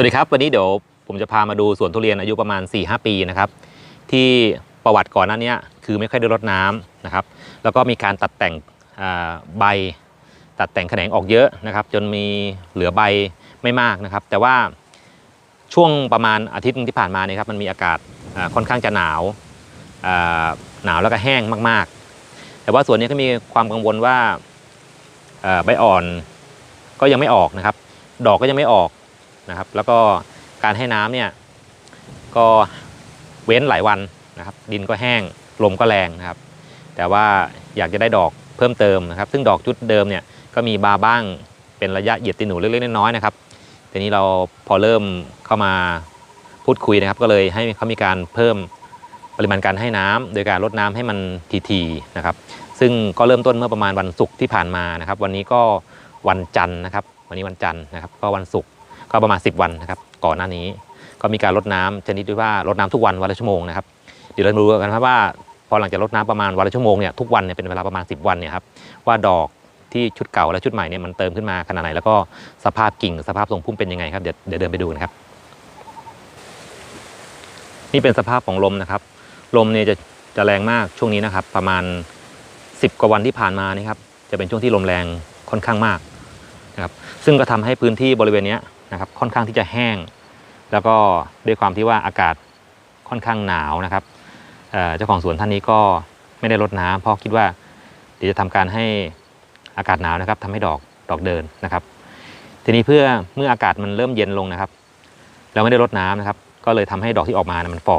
วัสดีครับ วันนี้เดี๋ยวผมจะพามาดูสวนทุเรียนอายุประมาณ 4-5 ปีนะครับ ที่ประวัติก่อนหน้านี้คือไม่ค่อยได้รดน้ำนะครับ แล้วก็มีการตัดแต่งใบตัดแต่งแขนงออกเยอะนะครับ จนมีเหลือใบไม่มากนะครับ แต่ว่าช่วงประมาณอาทิตย์ที่ผ่านมาเนี่ยครับมันมีอากาศค่อนข้างจะหนาวหนาวแล้วก็แห้งมาก ๆ แต่ว่าส่วนนี้ก็มีความกังวลว่าใบอ่อนก็ยังไม่ออกนะครับ ดอกก็ยังไม่ออก นะครับ แล้วก็การให้น้ำเนี่ยก็เว้นหลายวันนะครับ ดินก็แห้งลมก็แรงนะครับ แต่ว่าอยากจะได้ดอกเพิ่มเติมนะครับ ซึ่งดอกชุดเดิมเนี่ยก็มีบาบ้างเป็นระยะเหยียดติหนูเล็กๆน้อยๆนะครับทีนี้เราพอเริ่มเข้ามาพูดคุยนะครับ ก็เลยให้เขามีการเพิ่มปริมาณการให้น้ำโดยการลดน้ำให้มันทีๆนะครับ ซึ่งก็เริ่มต้นเมื่อประมาณวันศุกร์ที่ผ่านมานะครับ วันนี้ก็วันจันทร์นะครับ วันนี้วันจันทร์นะครับ ก็วันศุกร์ ก็ประมาณ 10 วันนะครับก่อนหน้านี้ ก็มีการลดน้ำชนิดที่ว่าลดน้ำทุกวันวันละชั่วโมงนะครับเดี๋ยวเราดูกันครับว่าพอหลังจากลดน้ำประมาณวันละชั่วโมงเนี่ยทุกวันเนี่ยเป็นเวลาประมาณ 10 วันเนี่ยครับว่าดอกที่ชุดเก่าและชุดใหม่เนี่ยมันเติมขึ้นมาขนาดไหนแล้วก็สภาพกิ่งสภาพทรงพุ่มเป็นยังไงครับเดี๋ยวเดี๋ยวเดินไปดูนะครับ นี่เป็นสภาพของลมนะครับ ลมเนี่ยจะจะแรงมากช่วงนี้นะครับ ประมาณ 10 กว่าวันที่ผ่านมานี่ครับจะเป็นช่วงที่ลมแรงค่อนข้างมากนะครับซึ่งก็ทำให้พื้นที่บริเวณเนี้ย นะครับค่อนข้างที่จะแห้ง แล้วก็ด้วยความที่ว่าอากาศค่อนข้างหนาวนะครับเจ้าของสวนท่านนี้ก็ไม่ได้รดน้ำเพราะคิดว่าเดี๋ยวจะทำการให้อากาศหนาวนะครับทำให้ดอกดอกเดินนะครับ ทีนี้เพื่อเมื่ออากาศมันเริ่มเย็นลงนะครับ เราไม่ได้รดน้ำนะครับ ก็เลยทำให้ดอกที่ออกมานะมันฝ่อ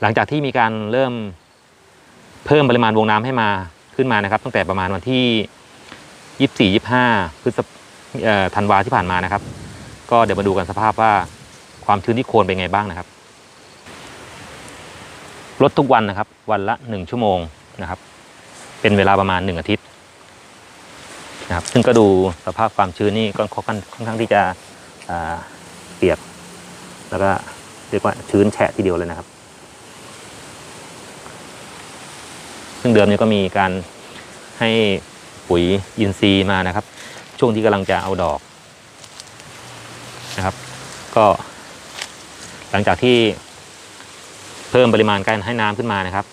หลังจากที่มีการเริ่มเพิ่มปริมาณวงน้ำให้มาขึ้นมานะครับ ตั้งแต่ประมาณวันที่ยี่สี่ยี่ห้าพฤษภเอ่อธันวาที่ผ่านมานะครับ ก็เดี๋ยวมาดูกันสภาพว่าความชื้นที่โคนเป็นไงบ้างนะครับลดทุกวันนะครับ วันละหนึ่งชั่วโมงนะครับ เป็นเวลาประมาณหนึ่งอาทิตย์นะครับซึ่งก็ดูสภาพความชื้นนี่ก็ค่อนข้างค่อนข้างที่จะเปียก แล้วก็เรียกว่าชื้นแฉะทีเดียวเลยนะครับ ซึ่งเดิมนี้ก็มีการให้ปุ๋ยอินทรีย์มานะครับ ช่วงที่กำลังจะเอาดอก นะครับ ก็หลังจากที่เพิ่มปริมาณการให้น้ำขึ้นมานะครับ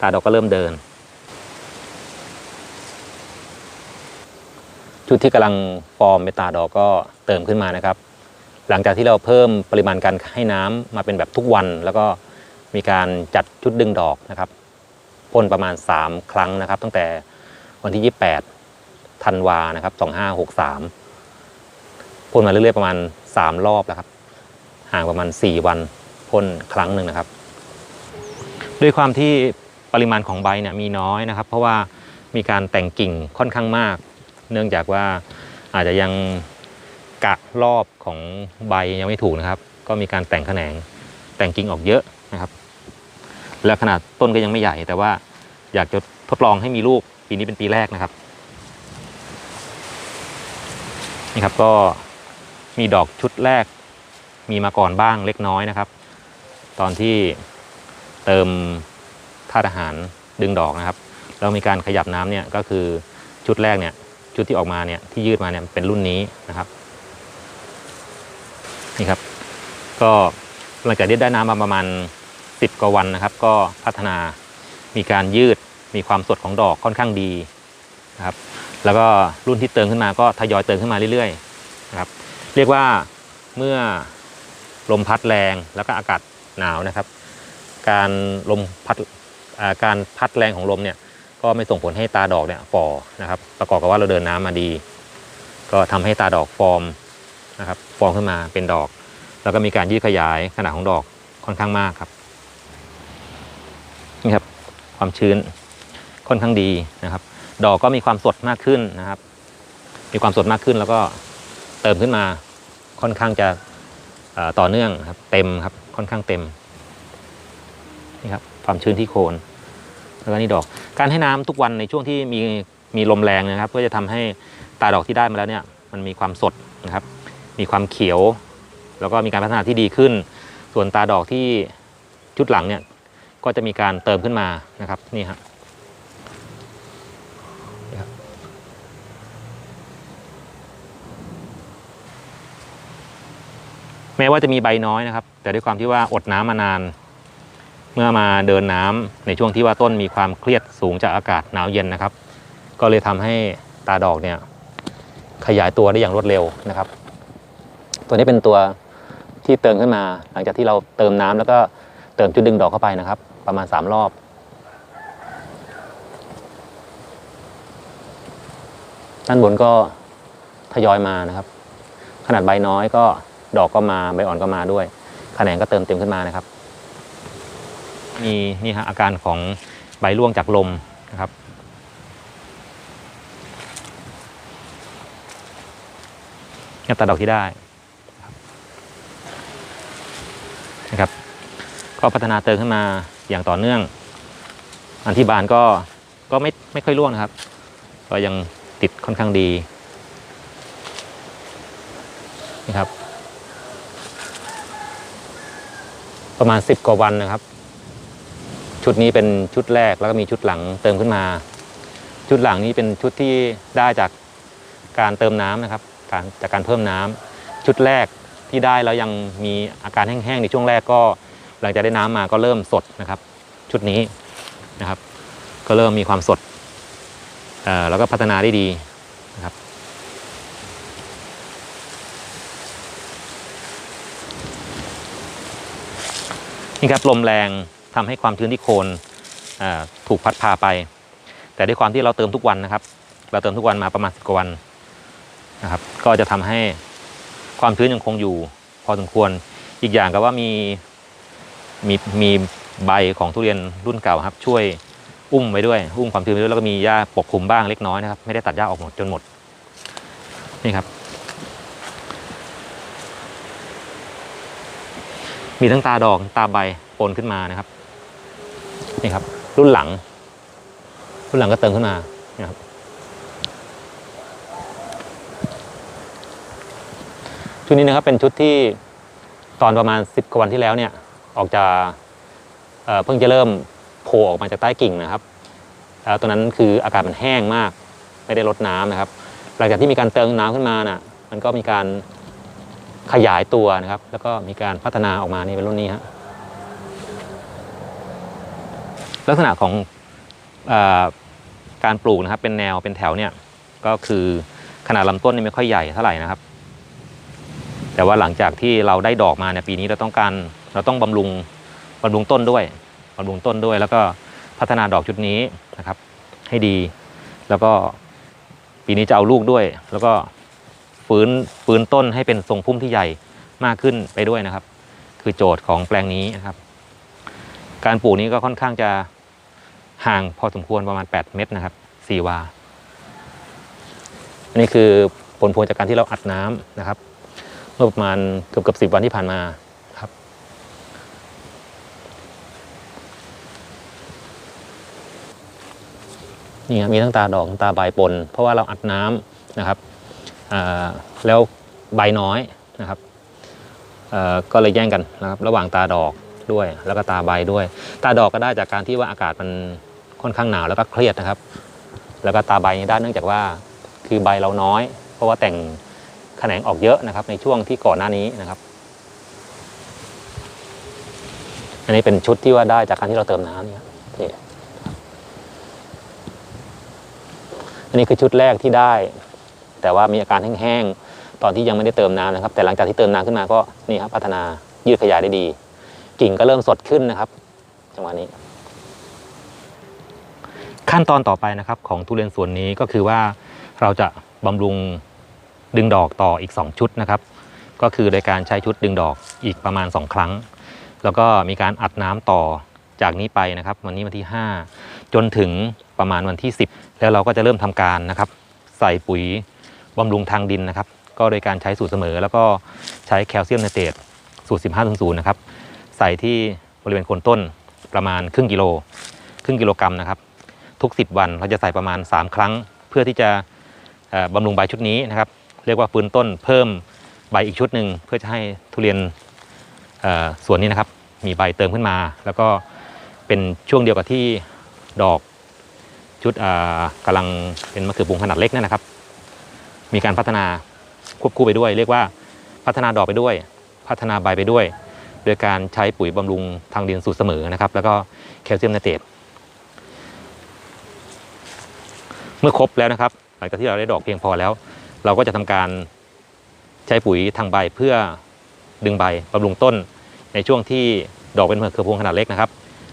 ตาดอกก็เริ่มเดิน ชุดที่กำลังฟอร์มเป็นตาดอกก็เติมขึ้นมานะครับ หลังจากที่เราเพิ่มปริมาณการให้น้ำมาเป็นแบบทุกวัน แล้วก็มีการจัดชุดดึงดอกนะครับพ่นประมาณ 3 ครั้งนะครับ ตั้งแต่วันที่ 28ธันวานะครับ 2563 พ่นมาเรื่อยๆประมาณ 3 รอบแล้วครับ ห่างประมาณ 4 วันพ่นครั้งหนึ่งนะครับ ด้วยความที่ปริมาณของใบเนี่ยมีน้อยนะครับ เพราะว่ามีการแต่งกิ่งค่อนข้างมาก เนื่องจากว่าอาจจะยังกะรอบของใบยังไม่ถูกนะครับ ก็มีการแต่งแขนงแต่งกิ่งออกเยอะนะครับ และขนาดต้นก็ยังไม่ใหญ่แต่ว่าอยากจะทดลองให้มีลูกปีนี้เป็นปีแรกนะครับนี่ครับก็ มีดอกชุดแรก มีมาก่อนบ้างเล็กน้อยนะครับ ตอนที่เติมธาตุอาหารดึงดอกนะครับ แล้วมีการขยับน้ำเนี่ยก็คือชุดแรกเนี่ยชุดที่ออกมาเนี่ยที่ยืดมาเนี่ยเป็นรุ่นนี้นะครับนี่ครับ ก็หลังจากที่ได้น้ำมาประมาณ 10 กว่าวันนะครับ ก็พัฒนามีการยืดมีความสดของดอกค่อนข้างดีนะครับ แล้วก็รุ่นที่เติมขึ้นมาก็ทยอยเติมขึ้นมาเรื่อยๆนะครับ เรียกว่าเมื่อลมพัดแรงแล้วก็อากาศหนาวนะครับ การลมพัดการพัดแรงของลมเนี่ยก็ไม่ส่งผลให้ตาดอกเนี่ยฝ่อนะครับ ประกอบกับว่าเราเดินน้ำมาดี ก็ทำให้ตาดอกฟอร์มนะครับฟอร์มขึ้นมาเป็นดอก แล้วก็มีการยืดขยายขนาดของดอกค่อนข้างมากครับนี่ครับความชื้นค่อนข้างดีนะครับ ดอกก็มีความสดมากขึ้นนะครับ มีความสดมากขึ้นแล้วก็ เติมขึ้นมาค่อนข้างจะต่อเนื่องครับเต็มครับค่อนข้างเต็มนี่ครับความชื้นที่โคนแล้วก็นี่ดอกการให้น้ำทุกวันในช่วงที่มีมีลมแรงนะครับเพื่อจะทำให้ตาดอกที่ได้มาแล้วเนี่ยมันมีความสดนะครับ มีความเขียว แล้วก็มีการพัฒนาที่ดีขึ้น ส่วนตาดอกที่ชุดหลังเนี่ยก็จะมีการเติมขึ้นมานะครับนี่ฮะ ม้ว่าจะมีใบน้อยนะครับ แต่ด้วยความที่ว่าอดน้ำมานาน เมื่อมาเดินน้ำในช่วงที่ว่าต้นมีความเครียดสูงจากอากาศหนาวเย็นนะครับ ก็เลยทำให้ตาดอกเนี่ยขยายตัวได้อย่างรวดเร็วนะครับ ตัวนี้เป็นตัวที่เติมขึ้นมา หลังจากที่เราเติมน้ำแล้วก็เติมจุดดึงดอกเข้าไปนะครับ ประมาณ 3 รอบด้านบนก็ทยอยมานะครับ ขนาดใบน้อยก็ ดอกก็มาใบอ่อนก็มาด้วยแขนงก็เติมเต็มขึ้นมานะครับ มีนี่ฮะอาการของใบร่วงจากลมนะครับนี่ตัดดอกที่ได้นะครับ ก็พัฒนาเติมขึ้นมาอย่างต่อเนื่อง อันที่บานก็ก็ไม่ไม่ค่อยร่วงนะครับ ก็ยังติดค่อนข้างดีนี่ครับ ประมาณ 10 กว่าวันนะครับ ชุดนี้เป็นชุดแรกแล้วก็มีชุดหลังเติมขึ้นมา ชุดหลังนี้เป็นชุดที่ได้จากการเติมน้ำนะครับการจากการเพิ่มน้ำชุดแรกที่ได้แล้วยังมีอาการแห้งๆในช่วงแรกก็ หลังจากได้น้ำมาก็เริ่มสดนะครับ ชุดนี้นะครับ ก็เริ่มมีความสดแล้วก็พัฒนาได้ดีนะครับ นี่ครับลมแรงทำให้ความชื้นที่โคนถูกพัดพาไป แต่ด้วยความที่เราเติมทุกวันนะครับ เราเติมทุกวันมาประมาณสิบกว่าวันนะครับ ก็จะทำให้ความชื้นยังคงอยู่ พอสมควรอีกอย่างก็ว่ามีมีมีใบของทุเรียนรุ่นเก่าครับ ช่วยอุ้มไว้ด้วยอุ้มความชื้นไว้ด้วยแล้วก็มีหญ้าปกคลุมบ้างเล็กน้อยนะครับ ไม่ได้ตัดหญ้าออกหมดจนหมดนี่ครับ มีทั้งตาดอกตาใบปนขึ้นมานะครับนี่ครับ รุ่นหลัง รุ่นหลังก็เติมขึ้นมานะครับชุดนี้นะครับเป็นชุดที่ตอนประมาณ 10กว่าวันที่แล้วเนี่ยออกจะเเพิ่งจะเริ่มโผล่ออกมาจากใต้กิ่งนะครับแล้วตอนนั้นคืออากาศมันแห้งมาก ไม่ได้ลดน้ำนะครับ หลังจากที่มีการเติมน้ำขึ้นมาน่ะมันก็มีการ ขยายตัวนะครับ แล้วก็มีการพัฒนาออกมานี่เป็นรุ่นนี้ฮะลักษณะของอการปลูกนะครับ เป็นแนวเป็นแถวเนี่ยก็คือขนาดลำต้นนี่ไม่ค่อยใหญ่เท่าไหร่นะครับ แต่ว่าหลังจากที่เราได้ดอกมาเนี่ยปีนี้เราต้องการเราต้องบำรุงบำรุงต้นด้วยบำรุงต้นด้วย แล้วก็พัฒนาดอกชุดนี้นะครับ ให้ดี แล้วก็ปีนี้จะเอาลูกด้วย แล้วก็ ฟื้นฟื้นต้นให้เป็นทรงพุ่มที่ใหญ่มากขึ้นไปด้วยนะครับ คือโจทย์ของแปลงนี้นะครับ การปลูกนี้ก็ค่อนข้างจะห่างพอสมควรประมาณ 8 เมตรนะครับ4วา อันนี้คือผลพวงจากการที่เราอัดน้ำนะครับ เมื่อประมาณเกือบเกือบสิบวันที่ผ่านมาครับ นี่ครับมีทั้งตาดอกทั้งตาใบปน เพราะว่าเราอัดน้ำนะครับ แล้วใบน้อยนะครับก็เลยแย่งกันนะครับระหว่างตาดอกด้วยแล้วก็ตาใบด้วย ตาดอกก็ได้จากการที่ว่าอากาศมันค่อนข้างหนาวแล้วก็เครียดนะครับ แล้วก็ตาใบนี่ได้เนื่องจากว่าคือใบเราน้อย เพราะว่าแต่งแขนงออกเยอะนะครับ ในช่วงที่ก่อนหน้านี้นะครับ อันนี้เป็นชุดที่ว่าได้จากการที่เราเติมน้ำเนี่ยนี่อันนี้คือชุดแรกที่ได้ แต่ว่ามีอาการแห้งๆ ตอนที่ยังไม่ได้เติมน้ำนะครับ แต่หลังจากที่เติมน้ำขึ้นมาก็นี่ครับพัฒนายืดขยายได้ดี กิ่งก็เริ่มสดขึ้นนะครับ จังหวะนี้ ขั้นตอนต่อไปนะครับของทุเรียนส่วนนี้ก็คือว่าเราจะบำรุงดึงดอกต่ออีก 2 ชุดนะครับ ก็คือโดยการใช้ชุดดึงดอกอีกประมาณ 2 ครั้ง แล้วก็มีการอัดน้ำต่อจากนี้ไปนะครับ วันนี้วันที่ 5 จนถึงประมาณวันที่ 10 แล้วเราก็จะเริ่มทำการนะครับ ใส่ปุ๋ย บำรุงทางดินนะครับ ก็โดยการใช้สูตรเสมอ แล้วก็ใช้แคลเซียมไนเตรตสูตร 15 0 นะครับ ใส่ที่บริเวณโคนต้นประมาณครึ่งกิโล ครึ่งกิโลกรัมนะครับ ทุก 10 วันเราจะใส่ประมาณ 3 ครั้ง เพื่อที่จะบำรุงใบชุดนี้นะครับ เรียกว่าฟื้นต้นเพิ่มใบอีกชุดหนึ่งเพื่อจะให้ทุเรียนสวนนี้นะครับ มีใบเติมขึ้นมา แล้วก็เป็นช่วงเดียวกับที่ดอกชุดอ่ากำลังเป็นมะเขือพวงขนาดเล็กนั่นนะครับ มีการพัฒนาควบคู่ไปด้วย เรียกว่าพัฒนาดอกไปด้วย พัฒนาใบไปด้วย โดยการใช้ปุ๋ยบำรุงทางดินสูตรเสมอนะครับ แล้วก็แคลเซียมไนเตรตเมื่อครบแล้วนะครับ หลังจากที่เราได้ดอกเพียงพอแล้ว เราก็จะทำการใช้ปุ๋ยทางใบเพื่อดึงใบบำรุงต้น ในช่วงที่ดอกเป็นเครือพวงขนาดเล็กนะครับ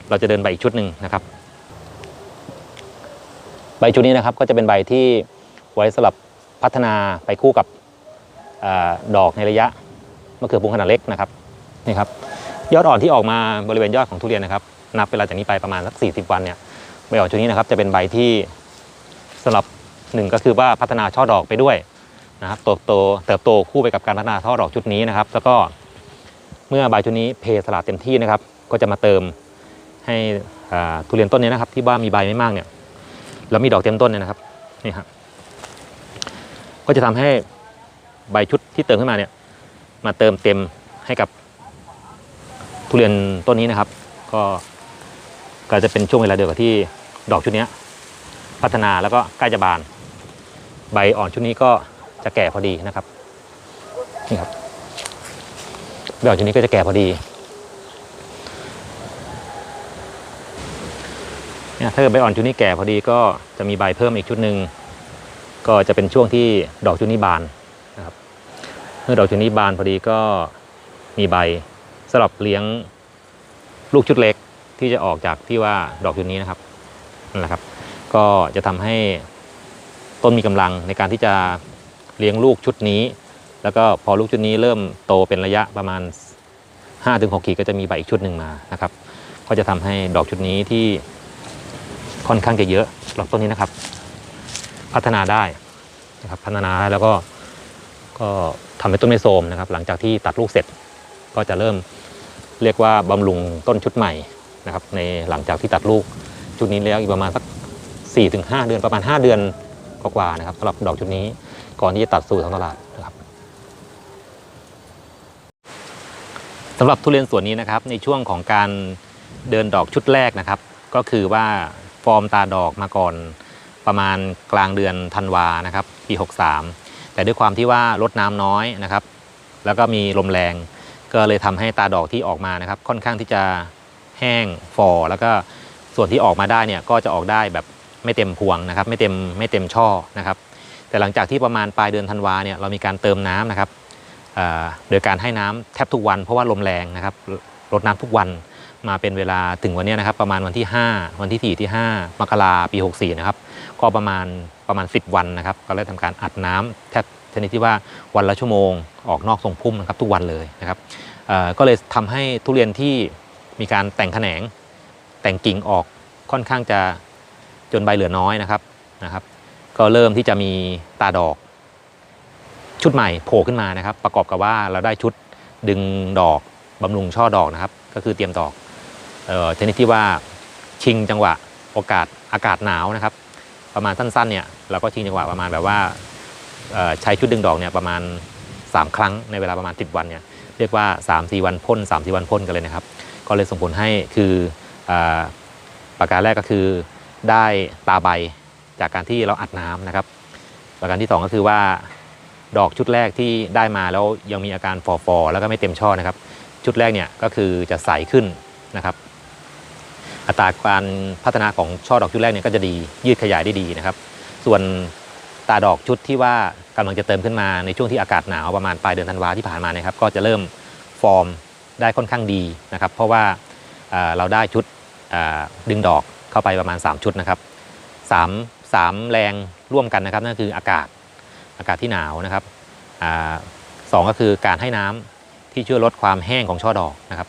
เราจะเดินใบอีกชุดหนึ่งนะครับ ใบชุดนี้นะครับก็จะเป็นใบที่ไว้สำหรับ พัฒนาไปคู่กับอดอกในระยะมะเขือพวงขนาดเล็กนะครับนี่ครับยอดอ่อนที่ออกมาบริเวณยอดของทุเรียนนะครับ นับเวลาจากนี้ไปประมาณสัก 40 วันเนี่ยใบอ่อนชุดนี้นะครับจะเป็นใบที่สำหรับหนึ่งก็คือว่าพัฒนาช่อดอกไปด้วยนะครับเติบโตเติบโตคู่ไปกับการพัฒนาช่อดอกชุดนี้นะครับ แล้วก็เมื่อใบชุดนี้เพสลาดเต็มที่นะครับ ก็จะมาเติมให้ทุเรียนต้นนี้นะครับ ที่ว่ามีใบไม่มากเนี่ยแล้วมีดอกเต็มต้นเนี่ยนะครับนี่ครับ ก็จะทำให้ใบชุดที่เติมขึ้นมาเนี่ยมาเติมเต็มให้กับทุเรียนต้นนี้นะครับ ก็ก็จะเป็นช่วงเวลาเดียวกับที่ดอกชุดนี้พัฒนาแล้วก็ใกล้จะบาน ใบอ่อนชุดนี้ก็จะแก่พอดีนะครับนี่ครับใบอ่อนชุดนี้ก็จะแก่พอดีเนี่ยถ้าเกิดใบอ่อนชุดนี้แก่พอดีก็จะมีใบเพิ่มอีกชุดหนึ่ง ก็จะเป็นช่วงที่ดอกชุดนี้บานนะครับเมื่อดอกชุดนี้บานพอดีก็มีใบสำหรับเลี้ยงลูกชุดเล็กที่จะออกจากที่ว่าดอกชุดนี้นะครับนั่นแหละครับ ก็จะทำให้ต้นมีกำลังในการที่จะเลี้ยงลูกชุดนี้ แล้วก็พอลูกชุดนี้เริ่มโตเป็นระยะประมาณ 5-6ขีดก็จะมีใบอีกชุดหนึ่งมานะครับก็จะทำให้ดอกชุดนี้ที่ค่อนข้างจะเยอะสำหรับต้นนี้นะครับ พัฒนาได้นะครับพัฒนาแล้วก็ก็ทำให้ต้นไม่โทรมนะครับ หลังจากที่ตัดลูกเสร็จก็จะเริ่มเรียกว่าบำรุงต้นชุดใหม่นะครับในหลังจากที่ตัดลูกชุดนี้แล้วอีกประมาณสัก 4-5 เดือนประมาณ 5 เดือนกว่าๆนะครับสำหรับดอกชุดนี้ก่อนที่จะตัดสู่ท้องตลาดนะครับสำหรับทุเรียนสวนนี้นะครับในช่วงของการเดินดอกชุดแรกนะครับ ก็คือว่าฟอร์มตาดอกมาก่อน ประมาณกลางเดือนธันวานะครับปี 63 แต่ด้วยความที่ว่าลดน้ำน้อยนะครับ แล้วก็มีลมแรง ก็เลยทำให้ตาดอกที่ออกมานะครับ ค่อนข้างที่จะแห้งฟอแล้วก็ส่วนที่ออกมาได้เนี่ยก็จะออกได้แบบไม่เต็มพวงนะครับ ไม่เต็มไม่เต็มช่อนะครับ แต่หลังจากที่ประมาณปลายเดือนธันวาเนี่ยเรามีการเติมน้ำนะครับโดยการให้น้ำแทบทุกวันเพราะว่าลมแรงนะครับลดน้ำทุกวันมาเป็นเวลาถึงวันนี้นะครับ ประมาณวันที่ 5 วันที่ 4 ที่ 5 มกราปี 64 นะครับ ก็ประมาณประมาณ 10 วันนะครับ ก็เลยทำการอัดน้ำแทบชนิดที่ว่าวันละชั่วโมง ออกนอกทรงพุ่มนะครับทุกวันเลยนะครับก็เลยทำให้ทุเรียนที่มีการแต่งแขนงแต่งกิ่งออกค่อนข้างจะจนใบเหลือน้อยนะครับนะครับ ก็เริ่มที่จะมีตาดอก ชุดใหม่โผล่ขึ้นมานะครับ ประกอบกับว่าเราได้ชุดดึงดอกบำรุงช่อดอกนะครับ ก็คือเตรียมดอกเอ่อชนิดที่ว่าชิงจังหวะโอกาสอากาศหนาวนะครับ ประมาณสั้นๆเนี่ยเราก็ชิงจังหวะประมาณแบบว่าใช้ชุดดึงดอกเนี่ยประมาณ 3 ครั้งในเวลาประมาณ 10 วันเนี่ยเรียกว่า 3-4 วันพ่น 3-4 วันพ่นกันเลยนะครับ ก็เลยส่งผลให้คืออประการแรกก็คือได้ตาใบจากการที่เราอัดน้ำนะครับ ประการที่ 2 ก็คือว่าดอกชุดแรกที่ได้มาแล้วยังมีอาการฟอๆแล้วก็ไม่เต็มช่อนะครับ ชุดแรกเนี่ยก็คือจะใสขึ้นนะครับ อัตราการพัฒนาของช่อดอกชุดแรกเนี่ยก็จะดียืดขยายได้ดีนะครับ ส่วนตาดอกชุดที่ว่ากำลังจะเติมขึ้นมาในช่วงที่อากาศหนาวประมาณปลายเดือนธันวาที่ผ่านมานะครับก็จะเริ่มฟอร์มได้ค่อนข้างดีนะครับ เพราะว่าเราได้ชุดดึงดอกเข้าไปประมาณ 3 ชุดนะครับสามสามแรงร่วมกันนะครับนั่นคืออากาศอากาศที่หนาวนะครับอสองก็คือการให้น้ำที่ช่วยลดความแห้งของช่อดอกนะครับ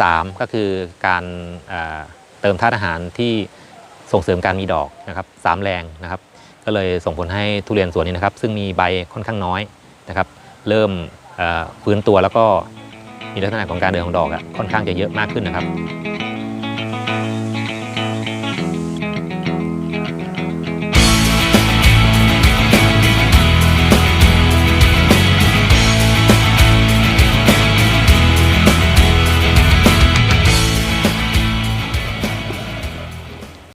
สามก็คือการ เติมธาตุอาหารที่ส่งเสริมการมีดอกนะครับสามแรงนะครับ ก็เลยส่งผลให้ทุเรียนสวนนี้นะครับ ซึ่งมีใบค่อนข้างน้อยนะครับ เริ่มฟื้นตัวแล้วก็มีลักษณะของการเดินของดอกอะค่อนข้างจะเยอะมากขึ้นนะครับ